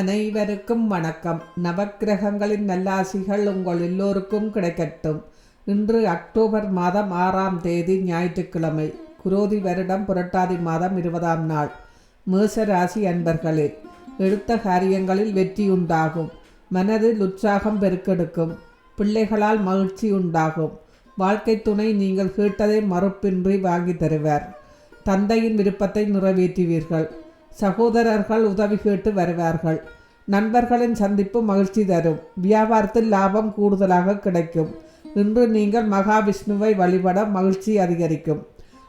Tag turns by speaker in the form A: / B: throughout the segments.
A: அனைவருக்கும் வணக்கம். நவக்கிரகங்களின் நல்லாசிகள் உங்கள் எல்லோருக்கும் கிடைக்கட்டும். இன்று அக்டோபர் மாதம் ஆறாம் தேதி ஞாயிற்றுக்கிழமை குரோதி வருடம் புரட்டாதி மாதம் இருபதாம் நாள். மேச ராசி அன்பர்களே எடுத்த காரியங்களில் வெற்றி உண்டாகும். மனதில் உற்சாகம் பெருக்கெடுக்கும். பிள்ளைகளால் மகிழ்ச்சி உண்டாகும். வாழ்க்கை துணை நீங்கள் கேட்டதை மறுப்பின்றி வாங்கி தருவார். தந்தையின் விருப்பத்தை நிறைவேற்றுவீர்கள். சகோதரர்கள் உதவி கேட்டு வருவார்கள். நண்பர்களின் சந்திப்பு மகிழ்ச்சி தரும். வியாபாரத்தில் லாபம் கூடுதலாக கிடைக்கும். இன்று நீங்கள் மகாவிஷ்ணுவை வழிபட மகிழ்ச்சி அதிகரிக்கும்.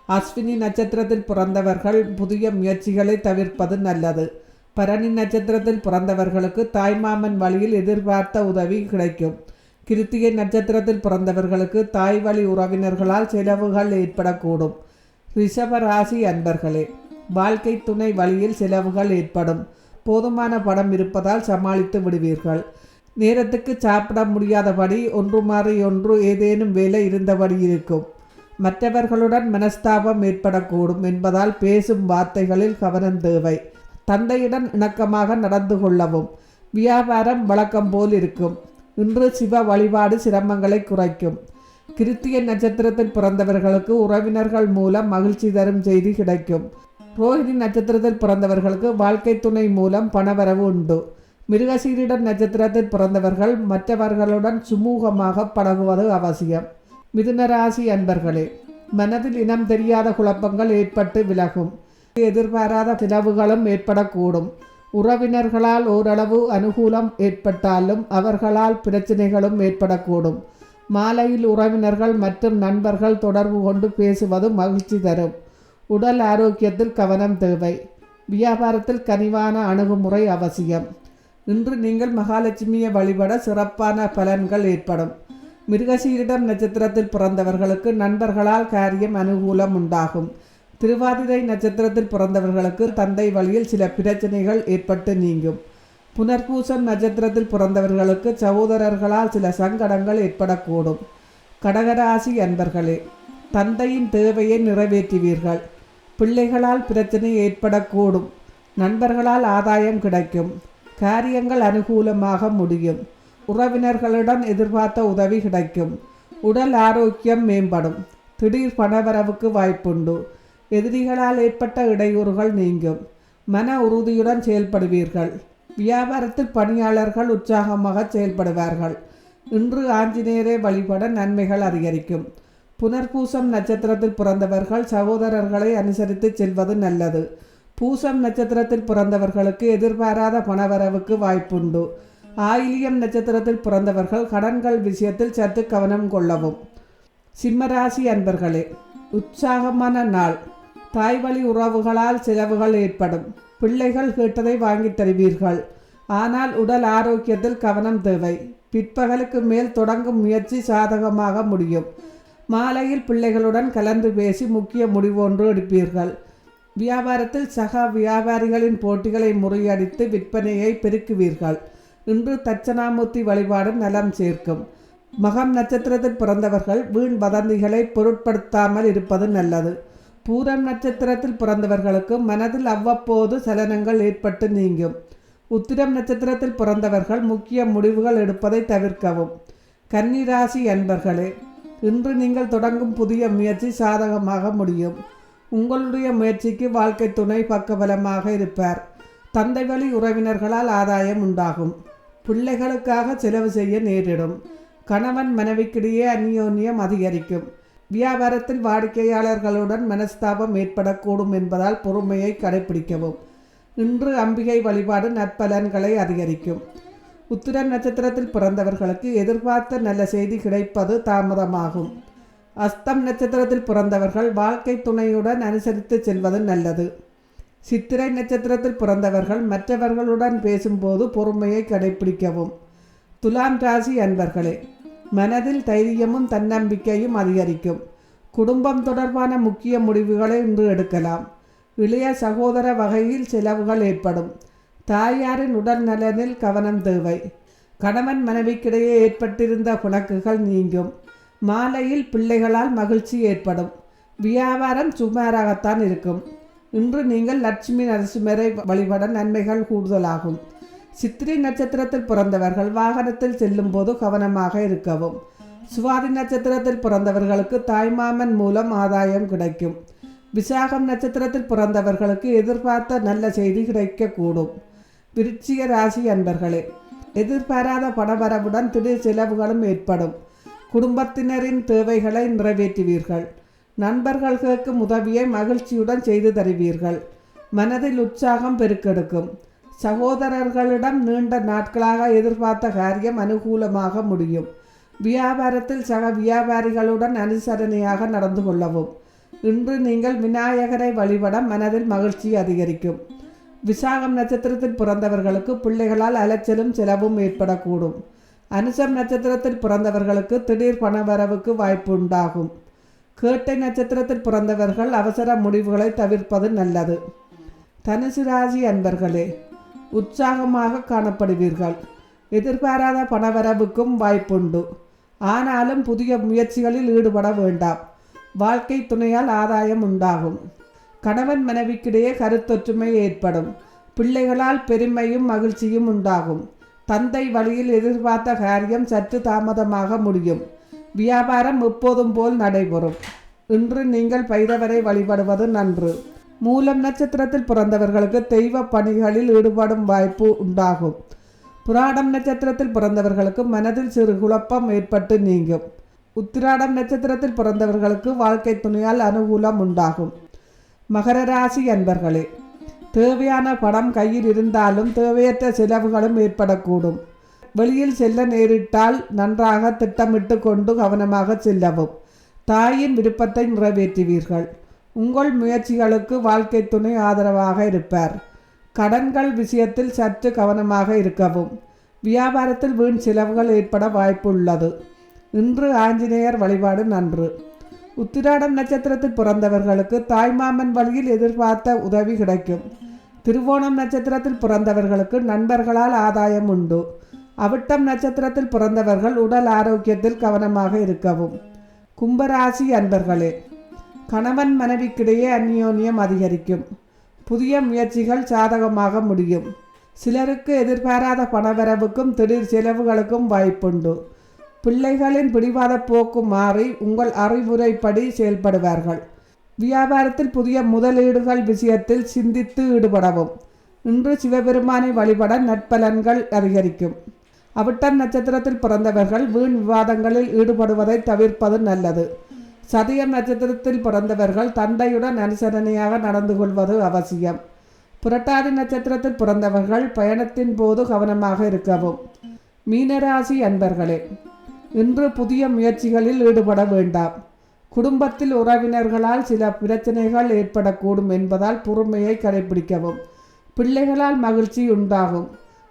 A: அஸ்வினி நட்சத்திரத்தில் பிறந்தவர்கள் புதிய முயற்சிகளை தவிர்ப்பது நல்லது. பரணி நட்சத்திரத்தில் பிறந்தவர்களுக்கு தாய்மாமன் வழியில் எதிர்பார்த்த உதவி கிடைக்கும். கிருத்திகை நட்சத்திரத்தில் பிறந்தவர்களுக்கு தாய் வழி உறவினர்களால் செலவுகள் ஏற்படக்கூடும். ரிஷபராசி அன்பர்களே வாழ்க்கை துணை வழியில் செலவுகள் ஏற்படும். போதுமான படம் இருப்பதால் சமாளித்து விடுவீர்கள். நேரத்துக்கு சாப்பிட முடியாதபடி ஒன்று மாறி ஒன்று ஏதேனும் வேலை இருந்தபடி இருக்கும். மற்றவர்களுடன் மனஸ்தாபம் ஏற்படக்கூடும் என்பதால் பேசும் வார்த்தைகளில் கவனம் தேவை. தந்தையுடன் இணக்கமாக நடந்து கொள்ளவும் வியாபாரம் வழக்கம் போல் இருக்கும். இன்று சிவ வழிபாடு சிரமங்களை குறைக்கும். கிருத்திய நட்சத்திரத்தில் பிறந்தவர்களுக்கு உறவினர்கள் மூலம் மகிழ்ச்சி தரும் செய்தி கிடைக்கும். ரோஹிணி நட்சத்திரத்தில் பிறந்தவர்களுக்கு வாழ்க்கை துணை மூலம் பணவரவு உண்டு. மிருகசீரிடம் நட்சத்திரத்தில் பிறந்தவர்கள் மற்றவர்களுடன் சுமூகமாக பழகுவது அவசியம். மிதுனராசி அன்பர்களே மனதில் இனம் தெரியாத குழப்பங்கள் ஏற்பட்டு விலகும். எதிர்பாராத செலவுகளும் ஏற்படக்கூடும். உறவினர்களால் ஓரளவு அனுகூலம் ஏற்பட்டாலும் அவர்களால் பிரச்சனைகளும் ஏற்படக்கூடும். மாலையில் உறவினர்கள் மற்றும் நண்பர்கள் தொடர்பு கொண்டு பேசுவது மகிழ்ச்சி தரும். உடல் ஆரோக்கியத்தில் கவனம் தேவை. வியாபாரத்தில் கனிவான அணுகுமுறை அவசியம். இன்று நீங்கள் மகாலட்சுமியை வழிபட சிறப்பான பலன்கள் ஏற்படும். மிருகசீரிடம் நட்சத்திரத்தில் பிறந்தவர்களுக்கு நண்பர்களால் காரியம் அனுகூலம் உண்டாகும். திருவாதிரை நட்சத்திரத்தில் பிறந்தவர்களுக்கு தந்தை வழியில் சில பிரச்சனைகள் ஏற்பட்டு நீங்கும். புனர்பூசம் நட்சத்திரத்தில் பிறந்தவர்களுக்கு சகோதரர்களால் சில சங்கடங்கள் ஏற்படக்கூடும். கடகராசி அன்பர்களே தந்தையின் தேவையை நிறைவேற்றுவீர்கள். பிள்ளைகளால் பிரச்சனை ஏற்படக்கூடும். நண்பர்களால் ஆதாயம் கிடைக்கும். காரியங்கள் அனுகூலமாக முடியும். உறவினர்களுடன் எதிர்பார்த்த உதவி கிடைக்கும். உடல் ஆரோக்கியம் மேம்படும். திடீர் பணவரவுக்கு வாய்ப்புண்டு. எதிரிகளால் ஏற்பட்ட இடையூறுகள் நீங்கும். மன உறுதியுடன் செயல்படுவீர்கள். வியாபாரத்தில் பணியாளர்கள் உற்சாகமாக செயல்படுவார்கள். இன்று ஆஞ்சநேயரை வழிபட நன்மைகள் அதிகரிக்கும். புனர்பூசம் நட்சத்திரத்தில் பிறந்தவர்கள் சகோதரர்களை அனுசரித்து செல்வது நல்லது. பூசம் நட்சத்திரத்தில் பிறந்தவர்களுக்கு எதிர்பாராத பணவரவுக்கு வாய்ப்புண்டு. ஆயிலியம் நட்சத்திரத்தில் பிறந்தவர்கள் கடன்கள் விஷயத்தில் சற்று கவனம் கொள்ளவும். சிம்மராசி அன்பர்களே உற்சாகமான நாள். தாய்வழி உறவுகளால் செலவுகள் ஏற்படும். பிள்ளைகள் கேட்டதை வாங்கித் தருவீர்கள். ஆனால் உடல் ஆரோக்கியத்தில் கவனம் தேவை. பிற்பகலுக்கு மேல் தொடங்கும் முயற்சி சாதகமாக முடியும். மாலையில் பிள்ளைகளுடன் கலந்து பேசி முக்கிய முடிவொன்று எடுப்பீர்கள். வியாபாரத்தில் சக வியாபாரிகளின் போட்டிகளை முறியடித்து விற்பனையை பெருக்குவீர்கள். இன்று தட்சணாமூர்த்தி வழிபாடு நலம் சேர்க்கும். மகம் நட்சத்திரத்தில் பிறந்தவர்கள் வீண் வதந்திகளை பொருட்படுத்தாமல் இருப்பது நல்லது. பூரம் நட்சத்திரத்தில் பிறந்தவர்களுக்கு மனதில் அவ்வப்போது சலனங்கள் ஏற்பட்டு நீங்கும். உத்திரம் நட்சத்திரத்தில் பிறந்தவர்கள் முக்கிய முடிவுகள் எடுப்பதை தவிர்க்கவும். கன்னிராசி அன்பர்களே இன்று நீங்கள் தொடங்கும் புதிய முயற்சி சாதகமாக முடியும். உங்களுடைய முயற்சிக்கு வாழ்க்கை துணை பக்கபலமாக இருப்பார். தந்தை வழி உறவினர்களால் ஆதாயம் உண்டாகும். பிள்ளைகளுக்காக செலவு செய்ய நேரிடும். கணவன் மனைவிக்கிடையே அந்யோன்யம் அதிகரிக்கும். வியாபாரத்தில் வாடிக்கையாளர்களுடன் மனஸ்தாபம் ஏற்படக்கூடும் என்பதால் பொறுமையை கடைபிடிக்கவும் இன்று அம்பிகை வழிபாடு நற்பலன்களை அதிகரிக்கும். உத்திர நட்சத்திரத்தில் பிறந்தவர்களுக்கு எதிர்பார்த்த நல்ல செய்தி கிடைப்பது தாமதமாகும். அஸ்தம் நட்சத்திரத்தில் பிறந்தவர்கள் வாழ்க்கை துணையுடன் அனுசரித்து செல்வது நல்லது. சித்திரை நட்சத்திரத்தில் பிறந்தவர்கள் மற்றவர்களுடன் பேசும்போது பொறுமையை கடைபிடிக்கவும் துலாம் ராசி அன்பர்களே மனதில் தைரியமும் தன்னம்பிக்கையும் அதிகரிக்கும். குடும்பம் தொடர்பான முக்கிய முடிவுகளை இன்று எடுக்கலாம். இளைய சகோதர வகையில் செலவுகள் ஏற்படும். தாயாரின் உடல் நலனில் கவனம் தேவை. கணவன் மனைவிக்கிடையே ஏற்பட்டிருந்த பிணக்குகள் நீங்கும். மாலையில் பிள்ளைகளால் மகிழ்ச்சி ஏற்படும். வியாபாரம் சுமாராகத்தான் இருக்கும். இன்று நீங்கள் லட்சுமி நரசிம்மரை வழிபட நன்மைகள் கூடுதலாகும். சித்திரை நட்சத்திரத்தில் பிறந்தவர்கள் வாகனத்தில் செல்லும் போது கவனமாக இருக்கவும். சுவாதி நட்சத்திரத்தில் பிறந்தவர்களுக்கு தாய்மாமன் மூலம் ஆதாயம் கிடைக்கும். விசாகம் நட்சத்திரத்தில் பிறந்தவர்களுக்கு எதிர்பார்த்த நல்ல செய்தி கிடைக்கக்கூடும். விருச்சிக ராசி அன்பர்களே எதிர்பாராத பணவரவுடன் திடீர் செலவுகளும் ஏற்படும். குடும்பத்தினரின் தேவைகளை நிறைவேற்றுவீர்கள். நண்பர்கள் கேட்கும் உதவியை மகிழ்ச்சியுடன் செய்து தருவீர்கள். மனதில் உற்சாகம் பெருக்கெடுக்கும். சகோதரர்களிடம் நீண்ட நாட்களாக எதிர்பார்த்த காரியம் அனுகூலமாக முடியும். வியாபாரத்தில் சக வியாபாரிகளுடன் அனுசரணையாக நடந்து கொள்ளவும். இன்று நீங்கள் விநாயகரை வழிபட மனதில் மகிழ்ச்சி அதிகரிக்கும். விசாகம் நட்சத்திரத்தில் பிறந்தவர்களுக்கு பிள்ளைகளால் அலைச்சலும் செலவும் ஏற்படக்கூடும். அனுசம் நட்சத்திரத்தில் பிறந்தவர்களுக்கு திடீர் பணவரவுக்கு வாய்ப்பு உண்டாகும். கேட்டை நட்சத்திரத்தில் பிறந்தவர்கள் அவசர முடிவுகளை தவிர்ப்பது நல்லது. தனுசு ராசி அன்பர்களே உற்சாகமாக காணப்படுவீர்கள். எதிர்பாராத பணவரவுக்கும் வாய்ப்புண்டு. ஆனாலும் புதிய முயற்சிகளில் ஈடுபட வேண்டாம். வாழ்க்கை துணையால் ஆதாயம் உண்டாகும். கணவன் மனைவிக்கிடையே கருத்தொற்றுமை ஏற்படும். பிள்ளைகளால் பெருமையும் மகிழ்ச்சியும் உண்டாகும். தந்தை வழியில் எதிர்பார்த்த காரியம் சற்று தாமதமாக முடியும். வியாபாரம் எப்போதும் போல் நடைபெறும். இன்று நீங்கள் பைரவரை வழிபடுவது நன்று. மூலம் நட்சத்திரத்தில் பிறந்தவர்களுக்கு தெய்வ பணிகளில் ஈடுபடும் வாய்ப்பு உண்டாகும். புராடம் நட்சத்திரத்தில் பிறந்தவர்களுக்கு மனதில் சிறு குழப்பம் ஏற்பட்டு நீங்கும். உத்திராடம் நட்சத்திரத்தில் பிறந்தவர்களுக்கு வாழ்க்கை துணையால் அனுகூலம் உண்டாகும். மகர ராசி அன்பர்களே தேவையான பணம் கையில் இருந்தாலும் தேவையற்ற செலவுகளும் ஏற்படக்கூடும். வெளியில் செல்ல நேரிட்டால் நன்றாக திட்டமிட்டு கொண்டு கவனமாக செல்லவும். தாயின் விருப்பத்தை நிறைவேற்றுவீர்கள். உங்கள் முயற்சிகளுக்கு வாழ்க்கை துணை ஆதரவாக இருப்பார். கடன்கள் விஷயத்தில் சற்று கவனமாக இருக்கவும். வியாபாரத்தில் வீண் செலவுகள் ஏற்பட வாய்ப்பு உள்ளது இன்று ஆஞ்சநேயர் வழிபாடு நன்று. உத்திராடம் நட்சத்திரத்தில் பிறந்தவர்களுக்கு தாய்மாமன் வழியில் எதிர்பார்த்த உதவி கிடைக்கும். திருவோணம் நட்சத்திரத்தில் பிறந்தவர்களுக்கு நண்பர்களால் ஆதாயம் உண்டு. அவிட்டம் நட்சத்திரத்தில் பிறந்தவர்கள் உடல் ஆரோக்கியத்தில் கவனமாக இருக்கவும். கும்பராசி அன்பர்களே கணவன் மனைவிக்கிடையே அந்யோன்யம் அதிகரிக்கும். புதிய முயற்சிகள் சாதகமாக முடியும். சிலருக்கு எதிர்பாராத பணவரவுக்கும் திடீர் செலவுகளுக்கும் வாய்ப்புண்டு. பிள்ளைகளின் பிடிவாத போக்கு மாறி உங்கள் அறிவுரைப்படி செயல்படுவார்கள். வியாபாரத்தில் புதிய முதலீடுகள் விஷயத்தில் சிந்தித்து ஈடுபடவும். இன்று சிவபெருமானை வழிபட நற்பலன்கள் அதிகரிக்கும். அவிட்டம் நட்சத்திரத்தில் பிறந்தவர்கள் வீண் விவாதங்களில் ஈடுபடுவதை தவிர்ப்பது நல்லது. சதயம் நட்சத்திரத்தில் பிறந்தவர்கள் தந்தையுடன் அனுசரணையாக நடந்து கொள்வது அவசியம். புரட்டாதி நட்சத்திரத்தில் பிறந்தவர்கள் பயணத்தின் போது கவனமாக இருக்கவும். மீனராசி அன்பர்களே இன்று புதிய முயற்சிகளில் ஈடுபட வேண்டாம். குடும்பத்தில் உறவினர்களால் சில பிரச்சனைகள் ஏற்படக்கூடும் என்பதால் பொறுமையை கடைபிடிக்கவும் பிள்ளைகளால் மகிழ்ச்சி உண்டாகும்.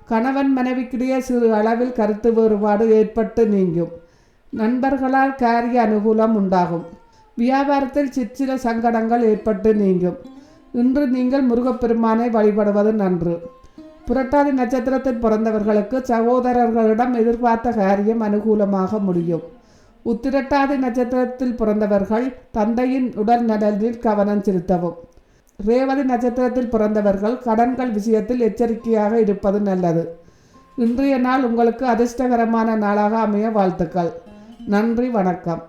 A: கணவன் மனைவிக்கிடையே சிறு அளவில் கருத்து வேறுபாடு ஏற்பட்டு நீங்கும். நண்பர்களால் காரிய அனுகூலம் உண்டாகும். வியாபாரத்தில் சிற்சில சங்கடங்கள் ஏற்பட்டு நீங்கும். இன்று நீங்கள் முருகப்பெருமானை வழிபடுவது நன்று. புரட்டாதி நட்சத்திரத்தில் பிறந்தவர்களுக்கு சகோதரர்களிடம் எதிர்பார்த்த காரியம் அனுகூலமாக முடியும். உத்திரட்டாதி நட்சத்திரத்தில் பிறந்தவர்கள் தந்தையின் உடல் நலனில் கவனம் செலுத்தவும். ரேவதி நட்சத்திரத்தில் பிறந்தவர்கள் கடன்கள் விஷயத்தில் எச்சரிக்கையாக இருப்பது நல்லது. இன்றைய நாள் உங்களுக்கு அதிர்ஷ்டகரமான நாளாக அமைய வாழ்த்துக்கள். நன்றி வணக்கம்.